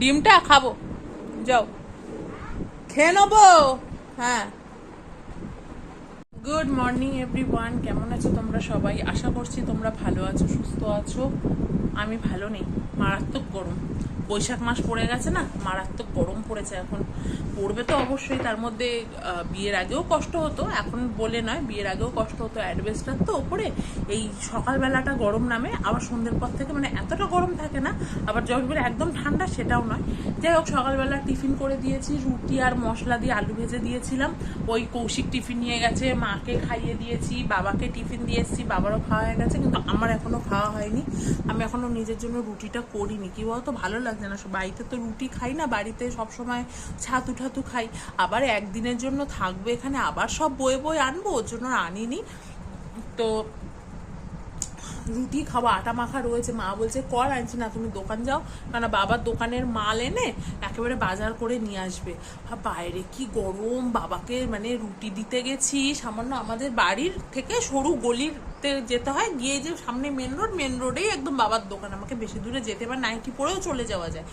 ডিমটা খাব। যাও। খেয়ে নেব? হ্যাঁ। গুড মর্নিং এভরিওয়ান কেমন আছো তোমরা সবাই? আশা করছি তোমরা ভালো আছো, সুস্থ আছো। আমি ভালো নেই, মারাত্মক গরম। বৈশাখ মাস পড়ে গেছে না, মারাত্মক গরম পড়েছে এখন। পড়বে তো অবশ্যই, তার মধ্যে বিয়ের আগেও কষ্ট হতো, এখন বলে নয়, বিয়ের আগেও কষ্ট হতো অ্যাডভেস্টার তো ওপরে। এই সকালবেলাটা গরম নামে, আবার সন্ধ্যের পর থেকে মানে এতটা গরম থাকে না, আবার যখন বলে একদম ঠান্ডা সেটাও নয়। যাই হোক, সকালবেলা টিফিন করে দিয়েছি, রুটি আর মশলা দিয়ে আলু ভেজে দিয়েছিলাম। ওই কৌশিক টিফিন নিয়ে গেছে, মাকে খাইয়ে দিয়েছি, বাবাকে টিফিন দিয়ে এসেছি, বাবারও খাওয়া হয়ে গেছে, কিন্তু আমার এখনও খাওয়া হয়নি। আমি এখনও নিজের জন্য রুটিটা করিনি, কি বলতো, ভালো লাগছে না বাড়িতে তো রুটি খাই না, বাড়িতে সবসময় ছাতু ঠাতু খাই। আবার একদিনের জন্য থাকবে এখানে, আবার সব বয়ে বয়ে আনব, ওর জন্য আনিনি। তো রুটি খাওয়া আটা মাখা রয়েছে। মা বলছে, কর, আনছি না, তুমি দোকান যাও। কারণ বাবার দোকানের মাল এনে একেবারে বাজার করে নিয়ে আসবে। বাইরে কি গরম, বাবাকে মানে রুটি দিতে গেছি, সামান্য আমাদের বাড়ির থেকে সরু গলিতে যেতে হয়, গিয়ে যে সামনে মেন রোড মেন রোডেই একদম বাবার দোকান। আমাকে বেশি দূরে যেতে বা নাইটি পরেও চলে যাওয়া যায়।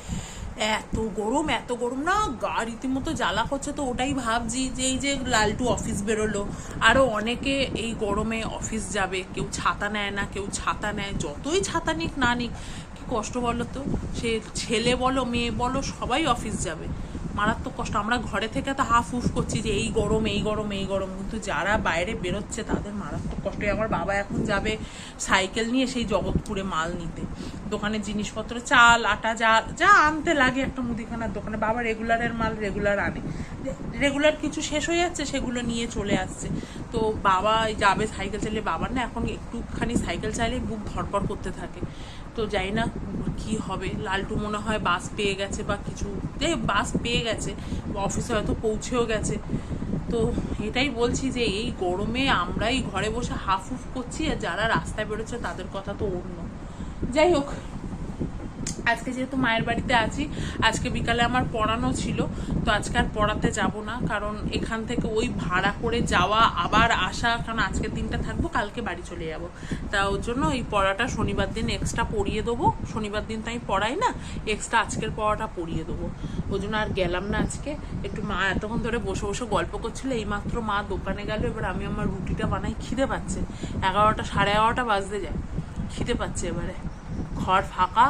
এত গরম এত গরম না, গা রীতিমতো জ্বালা করছে তো ওটাই ভাবছি যে এই যে লালটু অফিস বেরোলো। আরও অনেকে এই গরমে অফিস যাবে, কেউ ছাতা নেয় না, কেউ ছাতা নেয়, যতই ছাতা নিক না নিক, কি কষ্ট বলো তো? সে ছেলে বলো, মেয়ে বলো, সবাই অফিস যাবে। মারাত্মক কষ্ট। আমরা ঘরে থেকে তো হাফ উফ করছি যে এই গরম এই গরম এই গরম। কিন্তু যারা বাইরে বেরোচ্ছে তাদের মারাত্মক কষ্ট আমার বাবা এখন যাবে সাইকেল নিয়ে সেই জগৎপুরে মাল নিতে। দোকানে জিনিসপত্র, চাল, আটা, যা যা আনতে লাগে একটা মুদিখানার দোকানে। বাবা রেগুলারের মাল রেগুলার আনে। রেগুলার কিছু শেষ হয়ে যাচ্ছে, সেগুলো নিয়ে চলে আসছে। তো বাবা যাবে সাইকেল চালিয়ে, বাবার না এখন একটুখানি সাইকেল চাইলে বুক ধরপড় করতে থাকে। তো যাই না কি হবে। লালটু মনে হয় বাস পেয়ে গেছে বা কিছু বাস পেয়ে গেছে, অফিসে হয়তো পৌঁছেও গেছে। তো এটাই বলছি যে এই গরমে আমরাই ঘরে বসে হাফ উফ করছি আর যারা রাস্তায় বেরোচ্ছে তাদের কথা তো অন্য। যাই হোক আজকে যেহেতু মায়ের বাড়িতে আছি, আজকে বিকালে আমার পড়ানো ছিল, তো আজকে আর পড়াতে যাব না, কারণ এখান থেকে ওই ভাড়া করে যাওয়া আবার আসা, কারণ আজকের দিনটা থাকব, কালকে বাড়ি চলে যাব। তা ওর জন্য ওই পড়াটা শনিবার দিন এক্সট্রা পড়িয়ে দেবো, শনিবার দিন তো আমি পড়াই না এক্সট্রা আজকের পড়াটা পড়িয়ে দেবো। ওই জন্য আর গেলাম না আজকে, একটু মা এতক্ষণ ধরে বসে বসে গল্প করছিল, এইমাত্র মা দোকানে গেল, এবার আমি আমার রুটিটা বানাই, খিদে পাচ্ছে। এগারোটা সাড়ে এগারোটা বাজতে যায়, খিদে পাচ্ছে এবারে। ঘর ফাঁকা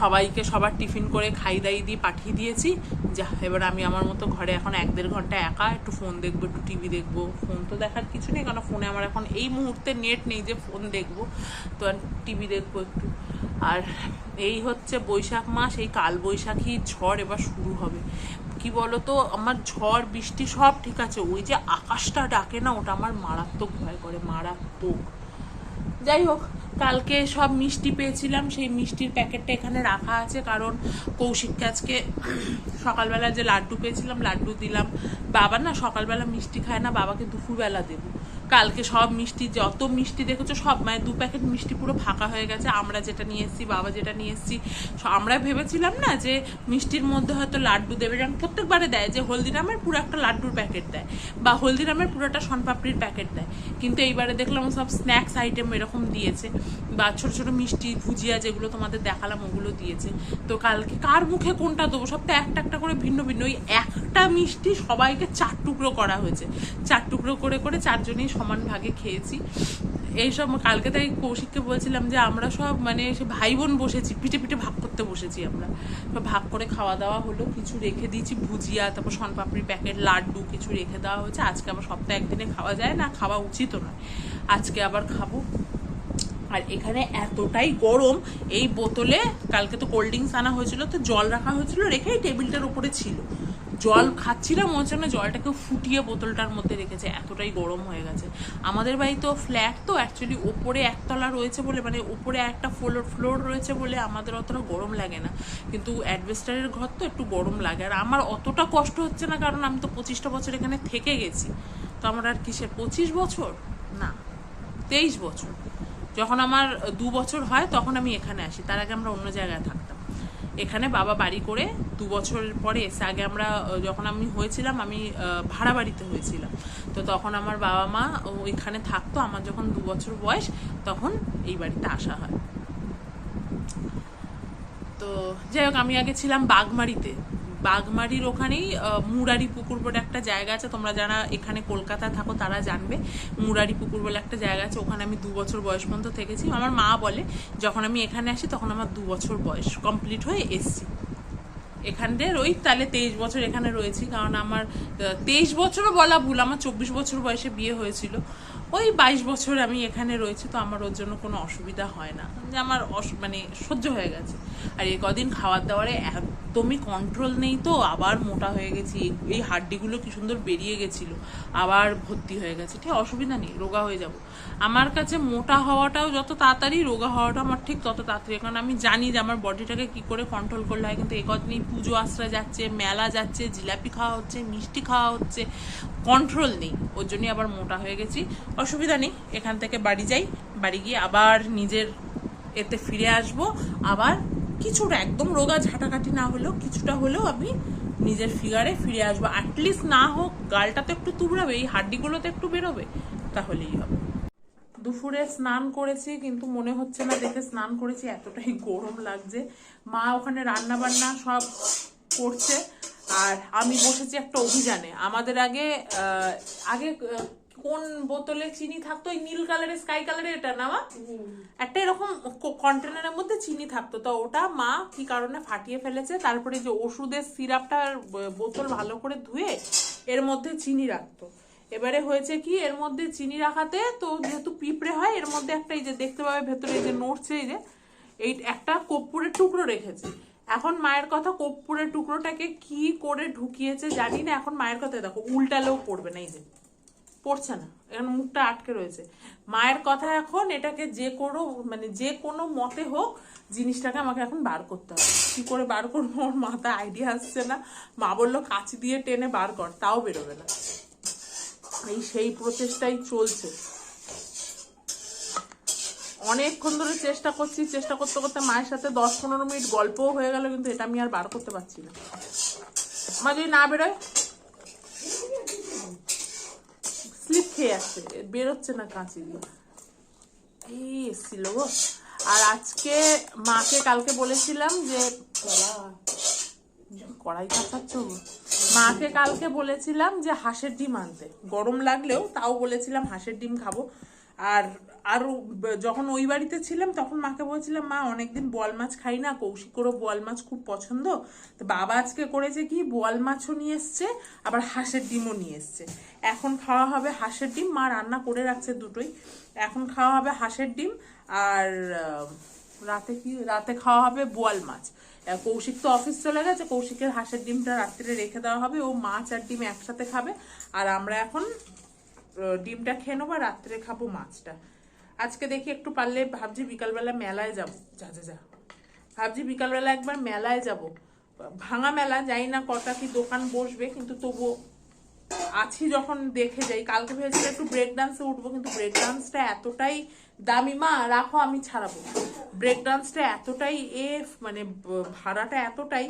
সবাইকে সবার টিফিন করে খাই দাই দিয়ে পাঠিয়ে দিয়েছি। যা, এবার আমি আমার মতো ঘরে এখন এক দেড় ঘণ্টা একা, একটু ফোন দেখব, একটু টিভি দেখব। ফোন তো দেখার কিছু নেই কারণ ফোনে আমার এখন এই মুহূর্তে নেট নেই যে ফোন দেখব। তো টিভি দেখব একটু। আর এই হচ্ছে বৈশাখ মাস, এই কাল বৈশাখী ঝড় এবার শুরু হবে। কি বলতো, আমার ঝড়, বৃষ্টি সব ঠিক আছে, ওই যে আকাশটা ডাকে না, ওটা আমার মারাত্মক ভয় করে, মারাত্মক। যাই হোক কালকে সব মিষ্টি পেয়েছিলাম, সেই মিষ্টির প্যাকেটটা এখানে রাখা আছে, কারণ কৌশিককে আজকে সকালবেলা যে লাড্ডু পেয়েছিলাম, লাড্ডু দিলাম। বাবা না সকালবেলা মিষ্টি খায় না, বাবাকে দুপুরবেলা দেবো। কালকে সব মিষ্টি, যত মিষ্টি দেখেছ, সব মানে দু প্যাকেট মিষ্টি পুরো ফাঁকা হয়ে গেছে। আমরা যেটা নিয়ে এসেছি, বাবা যেটা নিয়ে এসেছি আমরা ভেবেছিলাম না যে মিষ্টির মধ্যে হয়তো লাড্ডু দেবে। যেমন প্রত্যেকবারে দেয় যে হলদিরামের পুরো একটা লাড্ডুর প্যাকেট দেয় বা হলদিরামের পুরোটা শনপাপড়ির প্যাকেট দেয়। কিন্তু এইবারে দেখলাম সব স্ন্যাক্স আইটেম এরকম দিয়েছে। বা ছোট ছোট মিষ্টি, ভুজিয়া যেগুলো তোমাদের দেখালাম, ওগুলো দিয়েছে। তো কালকে কার মুখে কোনটা দেবো? সব তো একটা একটা করে ভিন্ন ভিন্ন। ওই একটা মিষ্টি সবাইকে চার টুকরো করা হয়েছে। চার টুকরো করে করে চারজনেই সমান ভাগে খেয়েছি। এইসব কালকে তাই কৌশিককে বলছিলাম যে আমরা সব মানে সে ভাই বোন বসেছি, পিঠে পিঠে ভাগ করতে বসেছি আমরা। ভাগ করে খাওয়া দাওয়া হলো, কিছু রেখে দিয়েছি, ভুজিয়া, তারপর সনপাপড়ির প্যাকেট, লাড্ডু কিছু রেখে দেওয়া হয়েছে। আজকে আবার সপ্তাহে একদিনে খাওয়া যায় না, খাওয়া উচিতও নয়। আজকে আবার খাব। আর এখানে এতটাই গরম, এই বোতলে কালকে তো কোল্ড ড্রিঙ্কস আনা হয়েছিল, তো জল রাখা হয়েছিল রেখেই টেবিলটার উপরে ছিল। জল খাচ্ছিলাম মনে হচ্ছে না জলটাকে ফুটিয়ে বোতলটার মধ্যে রেখেছে, এতটাই গরম হয়ে গেছে। আমাদের বাড়ি তো ফ্ল্যাট তো অ্যাকচুয়ালি ওপরে একতলা রয়েছে বলে মানে ওপরে একটা ফ্লোর ফ্লোর রয়েছে বলে আমাদের অতটা গরম লাগে না। কিন্তু অ্যাডভেস্টারের ঘর তো একটু গরম লাগে। আর আমার অতটা কষ্ট হচ্ছে না, কারণ আমি তো পঁচিশটা বছর এখানে থেকে গেছি। তো আমার আর কিসের, পঁচিশ বছর? না, তেইশ বছর। যখন আমার দু বছর হয়, তখন আমি এখানে আসি। তার আগে আমরা অন্য জায়গায় থাকতাম। এখানে বাবা বাড়ি করে দু বছর পরে এসে আগে আমরা যখন আমি হয়েছিলাম, আমি ভাড়া বাড়িতে হয়েছিলাম। তো তখন আমার বাবা মা ওইখানে থাকতো, আমার যখন দু বছর বয়স, তখন এই বাড়িতে আসা হয়। তো যাই হোক, আমি আগে ছিলাম বাগমারিতে। বাগমারির ওখানেই মুরারি পুকুর বলে একটা জায়গা আছে, তোমরা যারা এখানে কলকাতায় থাকো তারা জানবে। মুরারি পুকুর বলে একটা জায়গা আছে, ওখানে আমি দু বছর বয়স পর্যন্ত থেকেছি। আমার মা বলে, যখন আমি এখানে আসি তখন আমার দু বছর বয়স কমপ্লিট হয়ে এসছি। এখানে ওই তাহলে তেইশ বছর এখানে রয়েছি, কারণ আমার তেইশ বছরও বলা ভুল, আমার চব্বিশ বছর বয়সে বিয়ে হয়েছিল। ওই বাইশ বছর আমি এখানে রয়েছি, তো আমার ওর জন্য কোনো অসুবিধা হয় না। যে আমার মানে সহ্য হয়ে গেছে। আর এই কদিন খাবার দাবারে একদমই কন্ট্রোল নেই তো, আবার মোটা হয়ে গেছি। এই- হাড্ডিগুলো কি সুন্দর বেরিয়ে গেছিল, আবার ভর্তি হয়ে গেছে। ঠিক, অসুবিধা নেই, রোগা হয়ে যাব। আমার কাছে মোটা হওয়াটাও যত তাড়াতাড়ি রোগা হওয়াটা আমার ঠিক তত তাড়াতাড়ি, কারণ আমি জানি যে আমার বডিটাকে কি করে কন্ট্রোল করলে হয়। কিন্তু এই কদিনই পুজো আশ্রা যাচ্ছে, মেলা যাচ্ছে, জিলাপি খাওয়া হচ্ছে, মিষ্টি খাওয়া হচ্ছে। কন্ট্রোল নেই। ওর জন্যই আবার মোটা হয়ে গেছি। অসুবিধা নেই, এখান থেকে বাড়ি যাই। বাড়ি গিয়ে আবার নিজের এতে ফিরে আসব। আবার কিছুটা, একদম রোগা ঝাঁটাকাটি না হলেও, কিছুটা হলেও আমি নিজের ফিগারে ফিরে আসব। অ্যাটলিস্ট না হোক, গালটা তো একটু তুবড়াবে, এই হাড্ডিগুলো তো একটু বেরোবে, তাহলেই হবে। দুপুরে স্নান করেছি, কিন্তু মনে হচ্ছে না দেখে স্নান করেছি, এতটাই গরম লাগছে। মা ওখানে রান্না বান্না সব করছে। আর আমি বসেছি একটা অভিযানে। আমাদের আগে আগে কোন বোতলে চিনি থাকতো? ওই নীল কালারের, স্কাই কালারের এটা না, মা? একটা এরকম কন্টেনারের মধ্যে চিনি থাকতো। তো ওটা মা কি কারণে ফাটিয়ে ফেলেছে? তারপরে যে ওষুধের সিরাপটার বোতল ভালো করে ধুয়ে এর মধ্যে চিনি রাখতো। এবারে হয়েছে কি, এর মধ্যে চিনি রাখাতে তো যেহেতু পিঁপড়ে হয়, এর মধ্যে একটা এই যে দেখতে পাবে, ভেতরে এই যে নড়ছে এই যে, এই একটা কর্পূরের টুকরো রেখেছে। এখন মায়ের কথা কর্পূরের টুকরোটাকে কি করে ঢুকিয়েছে জানি না, এখন মায়ের কথা দেখো, উল্টালেও পড়বে না এই যে। পড়ছে না, এখন মুখটা আটকে রয়েছে। মায়ের কথা এখন এটাকে যে কোনো মানে যে কোনো মতে হোক জিনিসটাকে আমাকে এখন বার করতে হবে। কি করে বার করব? ওর মাথা আইডিয়া আসছে না। মা বলল, কাঁচি দিয়ে টেনে বার কর, তাও বেরোবে না। এই সেই প্রচেষ্টাই চলছে। অনেকক্ষণ ধরে চেষ্টা করছি, চেষ্টা করতে করতে মায়ের সাথে দশ পনেরো মিনিট গল্পও হয়ে গেল, কিন্তু এটা আমি আর বার করতে পারছি না। মা, যদি না বেরোয়? স্লিপ খেয়ে আসছে বেরোচ্ছে না কাঁচি দিয়ে। এই এসছিল গো? আর আজকে মাকে কালকে বলেছিলাম যে কড়াই কাঁপাচ্ছ গো। মাকে কালকে বলেছিলাম যে হাঁসের ডিম আনতে। গরম লাগলেও তাও বলেছিলাম হাঁসের ডিম খাব। আর আর যখন ওই বাড়িতে ছিলাম, তখন মাকে বলছিলাম, মা, অনেকদিন বোয়াল মাছ খাই না কৌশিকেরও বোয়াল মাছ খুব পছন্দ। তো বাবা আজকে করেছে কি, বোয়াল মাছও নিয়ে এসছে, আবার হাঁসের ডিমও নিয়ে এসছে। এখন খাওয়া হবে হাঁসের ডিম, মা রান্না করে রাখছে দুটোই। এখন খাওয়া হবে হাঁসের ডিম আর রাতে কি, রাতে খাওয়া হবে বোয়াল মাছ। কৌশিক তো অফিস চলে গেছে, কৌশিকের হাঁসের ডিমটা রাত্রে রেখে দেওয়া হবে, ও মাছ আর ডিম একসাথে খাবে। আর আমরা এখন ডিমটা খেয়ে নেব আর রাত্রে খাব মাছটা। আজকে দেখি একটু পারলে ভাবছি বিকালবেলা মেলায় যাব। যা যা যা। ভাবছি বিকালবেলা একবার মেলায় যাব। ভাঙা মেলা যাই না কটা কি দোকান বসবে, কিন্তু তবুও আছি যখন দেখে যাই। কালকে ভেবেছিলাম একটু ব্রেক ডান্সে উঠবো, কিন্তু ব্রেক ডান্সটা এতটাই দামি মা রাখো আমি ছাড়াবো। ব্রেক ডান্সটা এতটাই এ মানে ভাড়াটা এতটাই,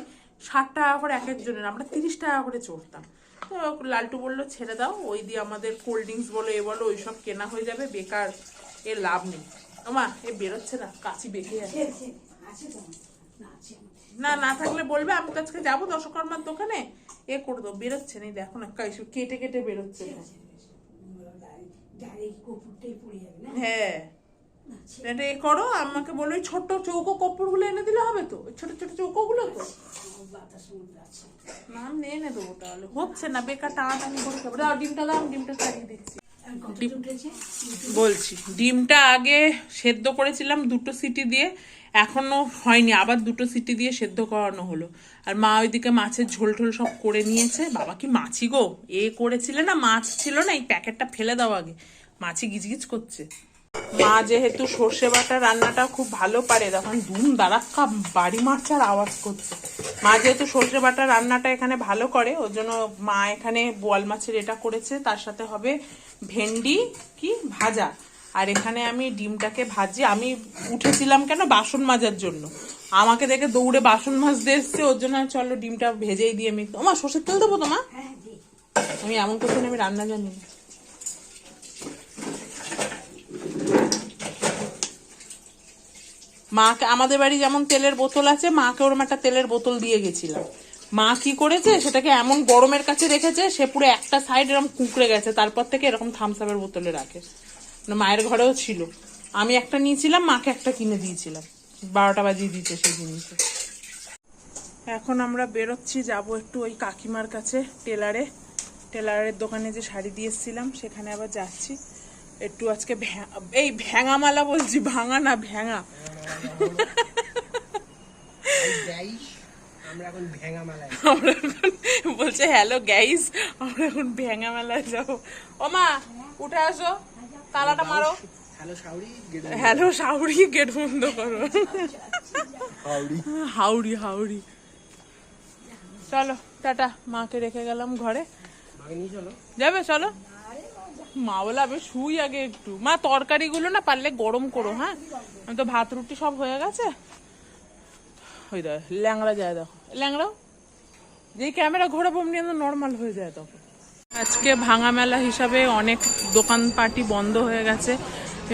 ষাট টাকা করে এক একজনের, আমরা তিরিশ টাকা করে চড়তাম। তো লালটু বলল ছেড়ে দাও ওই দিয়ে আমাদের কোল্ড ড্রিঙ্কস বলো এ বলো ওই সব কেনা হয়ে যাবে বেকার এর লাভ নেই। আমা এ বেরোচ্ছে না কাছি বেঁকে আছে না না থাকলে বলবে আমি আজকে যাব দশকর্মার দোকানে। এ করে দেবো বেরোচ্ছে না দেখো না কাইসু কেটে কেটে বেরোচ্ছে। না। হ্যাঁ। এটা এ করো আমাকে বলো ওই ছোট্ট চৌকো কপ্পড়গুলো এনে দিলে হবে তো? ছোট ছোট চৌকোগুলো তো? না আমি এনে দেবো তাহলে হচ্ছে না বেকার টানাটানি করে খাব দাও ডিমটা দাও আমি ডিমটা ছাড়িয়ে দিচ্ছি। বলছি ডিমটা আগে সেদ্ধ করেছিলাম দুটো সিটি দিয়ে এখনও হয়নি। আবার দুটো সিটি দিয়ে সেদ্ধ করানো হলো। আর মা ওইদিকে মাছের ঝোল টোল সব করে নিয়েছে। বাবা কি মাছি গো? এ করেছিলে না? মাছ ছিল না? এই প্যাকেটটা ফেলে দাও আগে। মাছি গিজগিজ করছে। মা যেহেতু সর্ষে বাটা রান্নাটা খুব ভালো পারে তখন ধুম দাঁড়াক্কা বাড়ি মারচার আওয়াজ করছে। মা যেহেতু সর্ষে বাটা রান্নাটা এখানে ভালো করে ওর জন্য মা এখানে বোয়াল মাছের এটা করেছে তার সাথে হবে ভেন্ডি কি ভাজা। আর এখানে আমি ডিমটাকে ভাজি আমি উঠেছিলাম কেন বাসন মাজার জন্য। আমাকে দেখে দৌড়ে বাসন মাজতে এসছে ওর জন্য চলো ডিমটা ভেজেই দিয়ে আমি। তোমার সর্ষের তেল দেবো তোমা? আমি এমন করছি আমি রান্না জানি না। মাকে আমাদের বাড়ি যেমন তেলের বোতল আছে, মাকে ওরম একটা তেলের বোতল দিয়ে গেছিলাম। মা কি করেছে, সেটাকে এমন গরমের কাছে রেখেছে, সে পুরো একটা সাইড এরকম কুঁকড়ে গেছে, তারপর থেকে এরকম থামসাপের বোতলে রাখে। মানে মায়ের ঘরেও ছিল। আমি একটা নিয়েছিলাম, মাকে একটা কিনে দিয়েছিলাম। বারোটা বাজিয়ে দিয়েছে সেই জিনিসে এখন আমরা বেরোচ্ছি, যাব একটু ওই কাকিমার কাছে, টেলারে। টেলারের দোকানে যে শাড়ি দিয়ে এসেছিলাম, সেখানে আবার যাচ্ছি। একটু আজকে এই ভ্যাঙামালা বলছি, ভাঙা না, ভ্যাঙা। বলছে হ্যালো গাইস আমরা এখন ভ্যাঙা মেলায় যাব। ও মা উঠে আসো। তালাটা মারো। হ্যালো শাউরি গেট বন্ধ করো। হাউড়ি। হাউড়ি চলো টাটা। মাকে রেখে গেলাম ঘরে। চলো যাবে চলো। মা বলে আমি শুই আগে একটু। মা, তরকারিগুলো না পারলে গরম করো হ্যাঁ? আমি তো ভাত, রুটি সব হয়ে গেছে। ওই দেখ, ল্যাংড়া যায় দেখো। ল্যাংড়াও? যেই ক্যামেরা ঘোরাবো, অমনি নর্মাল হয়ে যায় তখন। আজকে ভাঙা মেলা হিসাবে অনেক দোকান পাটি বন্ধ হয়ে গেছে।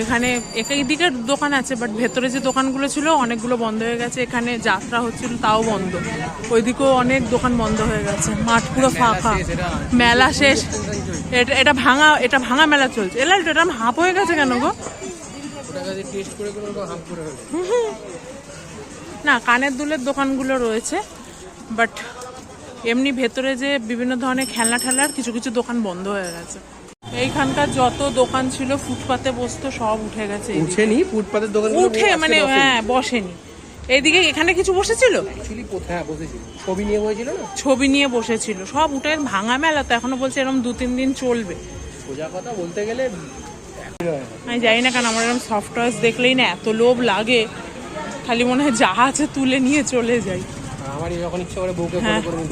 এখানে একই দিকের দোকান আছে বাট ভেতরে যে দোকানগুলো ছিল অনেকগুলো বন্ধ হয়ে গেছে। এখানে যাত্রা হচ্ছিল, তাও বন্ধ। ওইদিকেও অনেক দোকান বন্ধ হয়ে গেছে, মাঠ পুরো ফাঁকা। মেলা শেষ। এটা এটা ভাঙা এটা ভাঙা মেলা চলছে। এলা এটা হাঁপ হয়ে গেছে কেন গো? না, কানের দুলের দোকানগুলো রয়েছে বাট এমনি ভেতরে যে বিভিন্ন ধরনের খেলনা ঠেলার কিছু কিছু দোকান বন্ধ হয়ে গেছে। এইখানকার যত দোকান ছিল ফুটপাতে বসতো সব উঠে গেছে এদিকে। উঠেনি? ফুটপাতের দোকান উঠে মানে হ্যাঁ বসেনি। এইদিকে এখানে কিছু বসেছিল? ছবি নিয়ে বসেছিল না? ছবি নিয়ে বসেছিল। সব উঠে ভাঙা মেলা তো এখনও বলছে এরকম দু তিন দিন চলবে। সোজা কথা বলতে গেলে আমি জানি না কেন আমার এরকম সফটওয়্যার দেখলেই না এত লোভ লাগে। খালি মনে হয় যা আছে তুলে নিয়ে চলে যাই। আমার যখন ইচ্ছা করে বউকে হ্যাঁ। করে আমি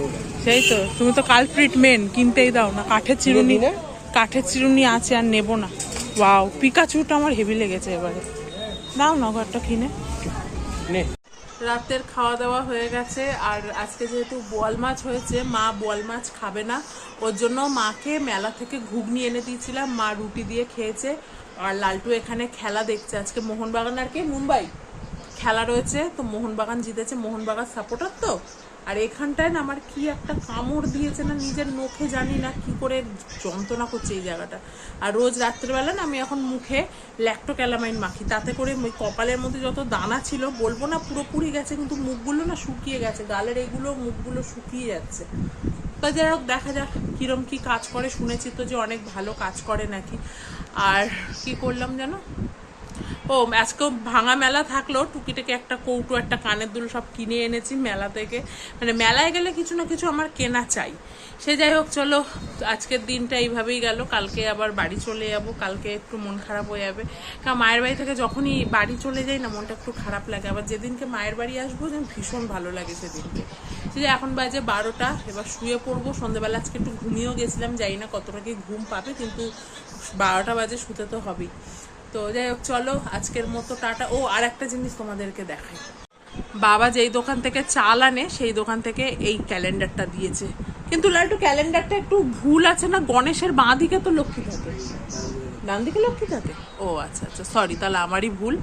সেই তো তুমি তো কালপ্রিট মেন কিনতেই দাও না কাঠের চিরুনি। না? কাঠের চিরুনি আছে আর নেব না। ওয়াও পিকাচুটা আমার হেভি লেগেছে এবারে। দাও না ঘরটা কিনে। নে। রাতের খাওয়া দাওয়া হয়ে গেছে আর আজকে যেহেতু বোয়াল মাছ হয়েছে মা বোয়াল মাছ খাবে না। ওর জন্য মাকে মেলা থেকে ঘুগনি এনে দিয়েছিলাম মা রুটি দিয়ে খেয়েছে। আর লালটু এখানে খেলা দেখছে। আজকে মোহনবাগান আর কি? মুম্বাই। খেলা রয়েছে তো মোহনবাগান জিতেছে। মোহনবাগান সাপোর্টার তো? আর এখানটায় না আমার কি একটা কামড় দিয়েছে না নিজের নখে জানি না কি করে যন্ত্রণা করছে এই জায়গাটা। আর রোজ রাত্রেবেলা না আমি এখন মুখে ল্যাক্টোক্যালামাইন মাখি। তাতে করে ওই কপালের মধ্যে যত দানা ছিল, বলব না পুরোপুরি গেছে, কিন্তু মুখগুলো না শুকিয়ে গেছে। গালের এগুলো মুখগুলো শুকিয়ে যাচ্ছে। তো যাই হোক, দেখা যাক কিরম কি কাজ করে। শুনেছি তো যে অনেক ভালো কাজ করে নাকি। আর কি করলাম জানো? ও আজকেও ভাঙা মেলা থাকলেও টুকিটাকে একটা কৌটো, একটা কানের দুল সব কিনে এনেছি মেলা থেকে। মানে মেলায় গেলে কিছু না কিছু আমার কেনা চাই। সে যাই হোক, চলো, আজকের দিনটা এইভাবেই গেল। কালকে আবার বাড়ি চলে যাব। কালকে একটু মন খারাপ হয়ে যাবে। কারণ মায়ের বাড়ি থেকে যখনই বাড়ি চলে যাই না, মনটা একটু খারাপ লাগে। আবার যেদিনকে মায়ের বাড়ি আসব, যেন ভীষণ ভালো লাগে সেদিনকে। সে যে এখন বাজে বারোটা। এবার শুয়ে পড়ব। সন্ধ্যেবেলা আজকে একটু ঘুমিয়েও গেছিলাম। জানি না কতটা কি ঘুম পাবে, কিন্তু বারোটা বাজে শুতে তো হবেই। তো যাই হোক, চলো, আজকের মতো টাটা। ও আর একটা জিনিস তোমাদেরকে দেখাই। বাবা যেই দোকান থেকে চাল আনে, সেই দোকান থেকে এই ক্যালেন্ডারটা দিয়েছে। কিন্তু লালটু, ক্যালেন্ডারটা একটু ভুল আছে না? গণেশের বাঁ দিকে তো লক্ষ্মী থাকে। ডান দিকে লক্ষ্মী থাকে? ও আচ্ছা আচ্ছা সরি তাহলে আমারই ভুল।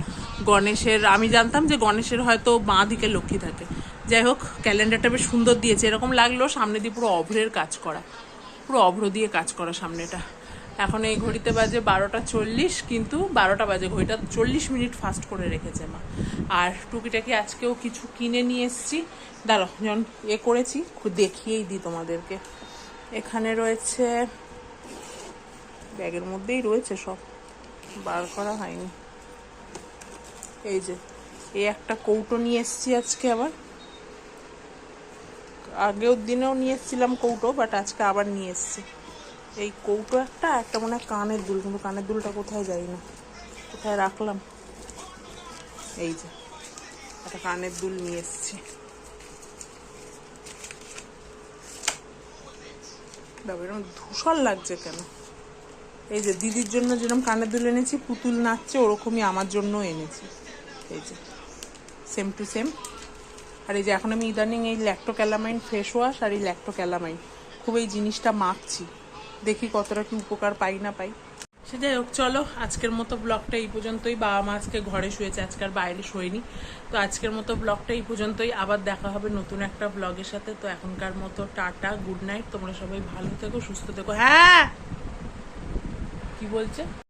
গণেশের, আমি জানতাম যে গণেশের হয়তো বাঁ দিকে লক্ষ্মী থাকে। যাই হোক, ক্যালেন্ডারটা বেশ সুন্দর দিয়েছে। এরকম লাগল সামনে দিয়ে পুরো অভ্রের কাজ করা। পুরো অভ্র দিয়ে কাজ করা সামনেটা। এখন এই ঘড়িতে বাজে বারোটা চল্লিশ, কিন্তু বারোটা বাজে ঘড়িটা চল্লিশ মিনিট ফাস্ট করে রেখেছে মা। আর টুকিটাকি আজকেও কিছু কিনে নিয়ে এসেছি। দাঁড়ো যখন এ করেছি দেখিয়েই দিই তোমাদেরকে। এখানে রয়েছে, ব্যাগের মধ্যেই রয়েছে সব। বার করা হয়নি। এই যে এই একটা কৌটো নিয়ে এসেছি আজকে আবার। আগেও দিনেও নিয়ে এসেছিলাম কৌটো বাট আজকে আবার নিয়ে এসেছি। এই কৌটো একটা একটা মনে হয় কানের দুল, কিন্তু কানের দুলটা কোথায় যাই না। কোথায় রাখলাম? এই যে, একটা কানের দুল নিয়ে এসেছি। এরকম ধূসর লাগছে কেন? এই যে, দিদির জন্য যেরকম কানের দুল এনেছি, পুতুল নাচছে, ওরকমই আমার জন্য এনেছি। এই যে সেম টু সেম আর এই যে, এখন আমি ইদানিং এই ল্যাক্টোক্যালামাইন ফেস ওয়াশ আর এই ল্যাক্টোক্যালামাইন খুব এই জিনিসটা মাখছি। দেখি কতটা কি উপকার পাই না পাই। সে যাই হোক, চলো, আজকের মতো ব্লগটা এই পর্যন্তই। বাবা মা আজকে ঘরে শুয়েছে, আজকে বাইরে শুয়েনি। তো আজকের মতো ব্লগটা এই পর্যন্তই। আবার দেখা হবে নতুন একটা ব্লগের সাথে। তো এখনকার মতো টাটা, গুড নাইট। তোমরা সবাই ভালো থেকো, সুস্থ থেকো। হ্যাঁ! কি বলছে?